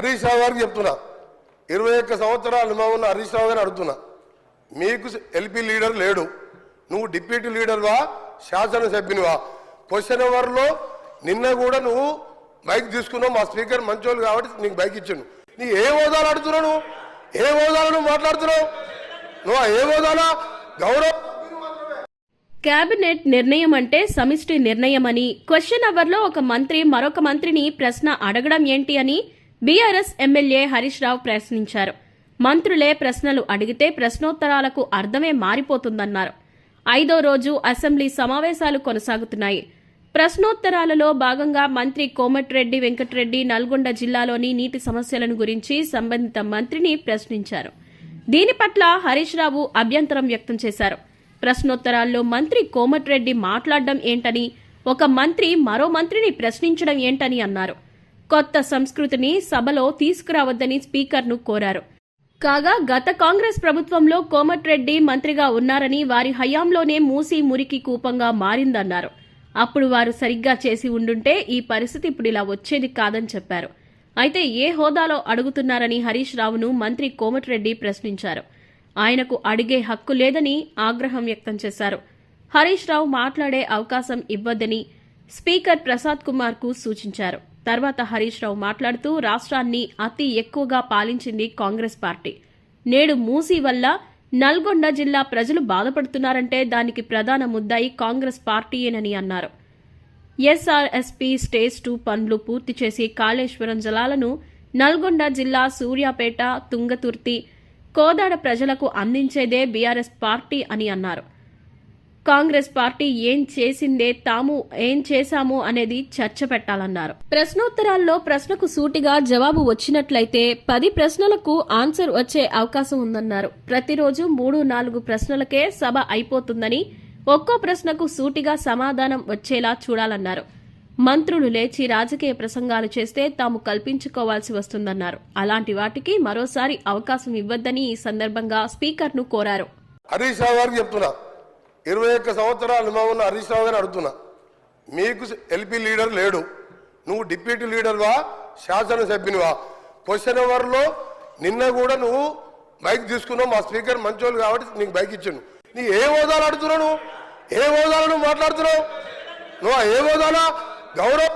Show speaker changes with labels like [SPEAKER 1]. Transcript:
[SPEAKER 1] హరీష్ రావు గారికి చెప్తున్నా. ఇరవై ఒక్క సంవత్సరాల అనుభవం ఉన్న హరీష్ రావు గారిని అడుగుతున్నా. మీకు ఎల్పీ లీడర్ లేడు. నువ్వు డిప్యూటీ లీడర్వా శాసనసభ్యునివా క్వశ్చన్ అవర్లో నిన్న కూడా నువ్వు బైక్ తీసుకున్నావు. మా స్పీకర్ మంచోళ్ళు కాబట్టి నీకు బైక్ ఇచ్చాను నీ ఏ హోదాలు అడుగుతున్నావు నువ్వు? ఏ హోదాలు నువ్వు మాట్లాడుతున్నావు? నువ్వు ఏ హోదాలా? గౌరవ
[SPEAKER 2] కేబినెట్ నిర్ణయం అంటే సమిష్టి నిర్ణయమని. క్వశ్చన్ అవర్లో ఒక మంత్రి మరొక మంత్రిని ప్రశ్న అడగడం ఏంటి అని బీఆర్ఎస్ ఎమ్మెల్యే హరీష్ రావు ప్రశ్నించారు. మంత్రులే ప్రశ్నలు అడిగితే ప్రశ్నోత్తరాలకు అర్థమే మారిపోతుందన్నారు. ఐదో రోజు అసెంబ్లీ సమావేశాలు కొనసాగుతున్నాయి. ప్రశ్నోత్తరాలలో భాగంగా మంత్రి కోమటిరెడ్డి వెంకటరెడ్డి నల్గొండ జిల్లాలోని నీటి సమస్యలను గురించి సంబంధిత మంత్రిని ప్రశ్నించారు. దీని పట్ల హరీష్ రావు అభ్యంతరం వ్యక్తం చేశారు. ప్రశ్నోత్తరాల్లో మంత్రి కోమటిరెడ్డి మాట్లాడడం ఏంటని ఒక మంత్రి మరో మంత్రిని ప్రశ్నించడం ఏంటని అన్నారు. కొత్త సంస్కృతిని సభలో తీసుకురావద్దని స్పీకర్ను కోరారు. కాగా గత కాంగ్రెస్ ప్రభుత్వంలో కోమటిరెడ్డి మంత్రిగా ఉన్నారని వారి హయాంలోనే మూసి మురికి కూపంగా మారిందన్నారు. అప్పుడు వారు సరిగ్గా చేసి ఉండుంటే ఈ పరిస్థితి ఇప్పుడు ఇలా వచ్చేది కాదని చెప్పారు. అయితే ఏ హోదాలో అడుగుతున్నారని హరీష్ రావును మంత్రి కోమటిరెడ్డి ప్రశ్నించారు. ఆయనకు అడిగే హక్కు లేదని ఆగ్రహం వ్యక్తం చేశారు. హరీష్ రావు మాట్లాడే అవకాశం ఇవ్వద్దని స్పీకర్ ప్రసాద్ కుమార్కు సూచించారు. తర్వాత హరీష్ రావు మాట్లాడుతూ రాష్ట్రాన్ని అతి ఎక్కువగా పాలించింది కాంగ్రెస్ పార్టీ. నేడు మూసీ వల్ల నల్గొండ జిల్లా ప్రజలు బాధపడుతున్నారంటే దానికి ప్రధాన ముద్దాయి కాంగ్రెస్ పార్టీయేనని అన్నారు. ఎస్ఆర్ఎస్పీ స్టేజ్ టూ పనులు పూర్తి చేసి కాళేశ్వరం జలాలను నల్గొండ జిల్లా సూర్యాపేట తుంగతుర్తి కోదాడ ప్రజలకు అందించేదే బీఆర్ఎస్ పార్టీ అని అన్నారు. కాంగ్రెస్ పార్టీ ఏం చేసిందే తాము ఏం చేశాము అనేది చర్చ పెట్టాలన్నారు. ప్రశ్నోత్తరాల్లో ప్రశ్నకు సూటిగా జవాబు వచ్చినట్లయితే పది ప్రశ్నలకు ఆన్సర్ వచ్చే అవకాశం ఉందన్నారు. ప్రతిరోజు మూడు నాలుగు ప్రశ్నలకే సభ అయిపోతుందని ఒక్కో ప్రశ్నకు సూటిగా సమాధానం వచ్చేలా చూడాలన్నారు. మంత్రులు లేచి రాజకీయ ప్రసంగాలు చేస్తే తాము కల్పించుకోవాల్సి వస్తుందన్నారు. అలాంటి వాటికి మరోసారి అవకాశం ఇవ్వద్దని ఈ సందర్భంగా స్పీకర్ను కోరారు.
[SPEAKER 1] హరీష్ రావు గారికి చెప్తున్నా ఇరవై ఒక్క సంవత్సరాల అనుభవం ఉన్న హరీష్ రావు గారిని అడుగుతున్నా మీకు ఎల్పీ లీడర్ లేడు. నువ్వు డిప్యూటీ లీడర్వా శాసనసభ్యునివా క్వశ్చన్ అవర్లో నిన్న కూడా నువ్వు బైక్ తీసుకున్నావు. మా స్పీకర్ మంచోళ్ళు కాబట్టి నీకు బైక్ ఇచ్చాను నీ ఏ హోదాలు అడుగుతున్నావు ఏ హోదాలు నువ్వు మాట్లాడుతున్నావు? నువ్వు ఏ హోదాలా గౌరవ